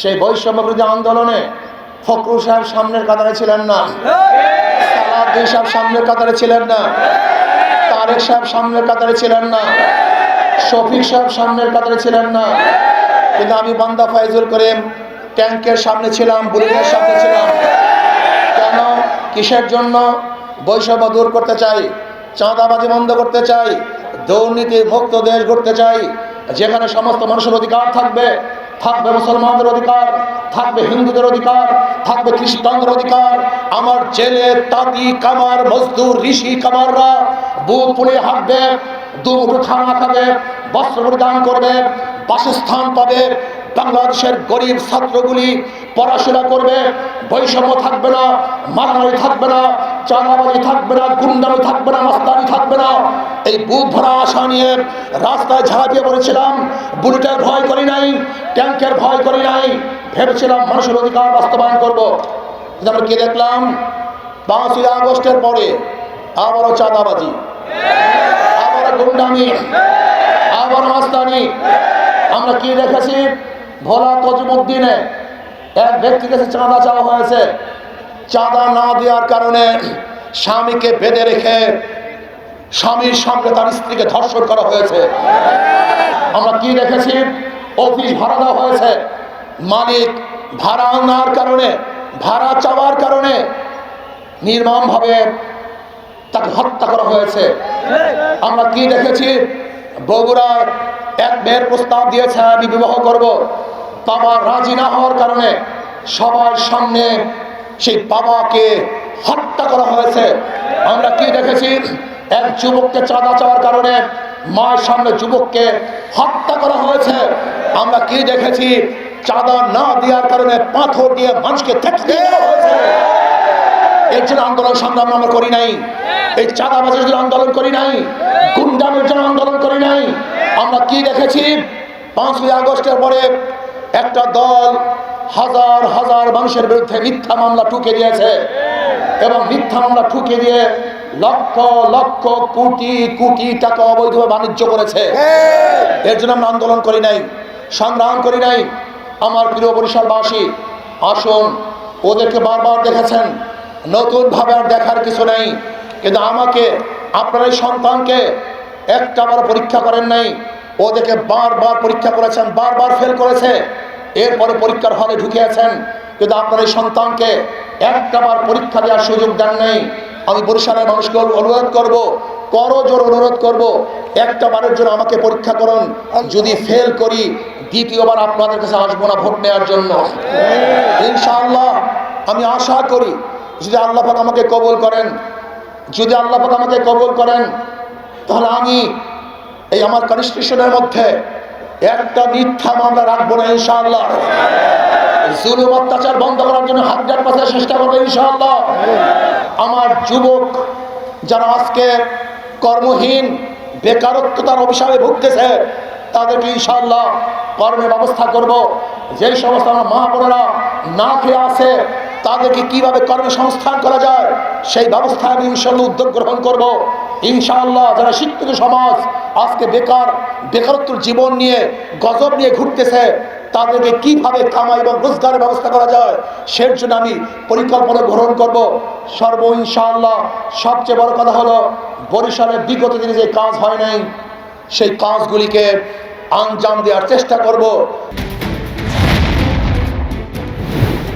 সেই বৈষম্য বিরোধী আন্দোলনে ফখরুল সাহেব সামনের কাতারে ছিলেন না। সাহেব সামনের কাতারে ছিলেন না। তারেক সাহেব সামনের কাতারে ছিলেন না। শফিক সাহেব সামনের কাতারে ছিলেন না। কিন্তু আমি বান্দা ফাইজুল করিম ট্যাঙ্কের সামনে ছিলাম, বুলেটের সামনে ছিলাম। কেন? কিসের জন্য? বৈষম্য দূর করতে চাই, চাঁদাবাজি বন্ধ করতে চাই, দুর্নীতি মুক্ত দেশ গড়তে চাই, যেখানে সমস্ত মানুষের অধিকার থাকবে থাকবে মুসলমানদের অধিকার, থাকবে হিন্দুদের অধিকার, থাকবে খ্রিস্টানদের অধিকার। আমার জেলে তাঁতি, কামার, মজদুর, ঋষি, কামাররা বুক পুড়ে হাঁটবে দুমুঠো খানা খাবে, বস্ত্র পরিধান করবে, বাসস্থান পাবে, বাংলাদেশের গরিব ছাত্রগুলি পড়াশোনা করবে, বৈষম্য থাকবে না, মারামারি থাকবে না, চাঁদাবাজি থাকবে না, গুন্ডামি থাকবে না, মাস্তানি থাকবে না। এই বুথ ভরা আশা নিয়ে রাস্তায় ঝাঁপিয়ে পড়েছিলাম। বুলেটের ভয় করি নাই, ট্যাঙ্কের ভয় করি নাই। ভেবেছিলাম মানুষের অধিকার বাস্তবায়ন করব। আমরা কি দেখলাম? পাঁচই আগস্টের পরে আবারও চাঁদাবাজি, আবারও গুন্ডামি আবার মাস্তানি আমরা কি দেখেছি? ভোলা তজমুদ্দিনে এক ব্যক্তির কাছে চাঁদা চাওয়া হয়েছে। চাঁদা না দেওয়ার কারণে স্বামীকে বেঁধে রেখে স্বামীর সঙ্গে তার স্ত্রীকে ধর্ষণ করা হয়েছে। আমরা কি দেখেছি? অফিস ভাড়া দেওয়া হয়েছে। মালিক ভাড়া নেওয়ার কারণে, ভাড়া চাওয়ার কারণে নির্মমভাবে তাকে হত্যা করা হয়েছে। আমরা কি দেখেছি? বগুড়ার এক মেয়ের প্রস্তাব দিয়েছে, আমি বিবাহ করব। বাবা রাজি না হওয়ার কারণে সবার সামনে সেই বাবাকে হত্যা করা হয়েছে। আমরা কি দেখেছি? এক যুবককে চাঁদা চাওয়ার কারণে মায়ের সামনে যুবককে হত্যা করা হয়েছে। আমরা কি দেখেছি? চাঁদা না দেওয়ার কারণে পাথর দিয়ে মানুষকে এর জন্য আন্দোলন সংগ্রাম আমরা করি নাই। এই চাঁদাবাজের জন্য আন্দোলন করি নাই গুন্ডামের জন্য আন্দোলন করি নাই, আমরা কি দেখেছি? পাঁচই আগস্টের পরে একটা দল হাজার হাজার মানুষের বিরুদ্ধে মিথ্যা মামলা ঠুকে দিয়েছে। এবং মিথ্যা মামলা ঠুকে দিয়ে লক্ষ লক্ষ কোটি কোটি টাকা অবৈধভাবে বাণিজ্য করেছে। এর জন্য আমরা আন্দোলন করি নাই সংগ্রাম করি নাই। আমার প্রিয় বরিশালবাসী আসুন ওদেরকে বারবার দেখেছেন। নতুনভাবে আর দেখার কিছু নেই। কিন্তু আমাকে আপনার এই সন্তানকে একটা বার পরীক্ষা করেন নাই। ওদেরকে বারবার পরীক্ষা করেছেন বারবার ফেল করেছে। এরপরে পরীক্ষার হলে ঢুকিয়েছেন। কিন্তু আপনার এই সন্তানকে একটা বার পরীক্ষা দেওয়ার সুযোগ দেন নেই। আমি বরিশালের মানুষকে অনুরোধ করব, করো জোর অনুরোধ করব, একটা বারের জন্য আমাকে পরীক্ষা করুন, যদি ফেল করি, দ্বিতীয়বার আপনাদের কাছে আসব না ভোট নেওয়ার জন্য। ইনশাআল্লাহ, আমি আশা করি, যদি আল্লাহ পাক আমাকে কবুল করেন, যদি আল্লাহ পাক আমাকে কবুল করেন, তাহলে আমি এই আমার কনস্টিটিউশনের মধ্যে একটা মিথ্যা মামলা রাখব না ইনশাআল্লাহ। জুলুম অত্যাচার বন্ধ করার জন্য হাজার পাশে চেষ্টা করব ইনশাআল্লাহ। আমার যুবক যারা আজকে কর্মহীন, বেকারত্বতার অভিশাপে ভুগতেছে, তাদেরকে ইনশাআল্লাহ কর্মের ব্যবস্থা করব। যেই সমস্ত আমার মা বোনেরা না খেয়ে আছে, তাদেরকে কীভাবে কর্মসংস্থান করা যায়, সেই ব্যবস্থা আমি ইনশাল্লাহ উদ্যোগ গ্রহণ করব। ইনশাআল্লাহ যারা শিক্ষিত সমাজ আজকে বেকার, বেকারত্বর জীবন নিয়ে গজব নিয়ে ঘুরতেছে তাদেরকে কীভাবে কামাই এবং রোজগারের ব্যবস্থা করা যায়, সের জন্য আমি পরিকল্পনা গ্রহণ করব। সর্ব ইনশাআল্লাহ, সবচেয়ে বড় কথা হলো, বরিশালের বিগত দিনে যে কাজ হয় নাই, সেই কাজগুলিকে আঞ্জাম দেওয়ার চেষ্টা করব।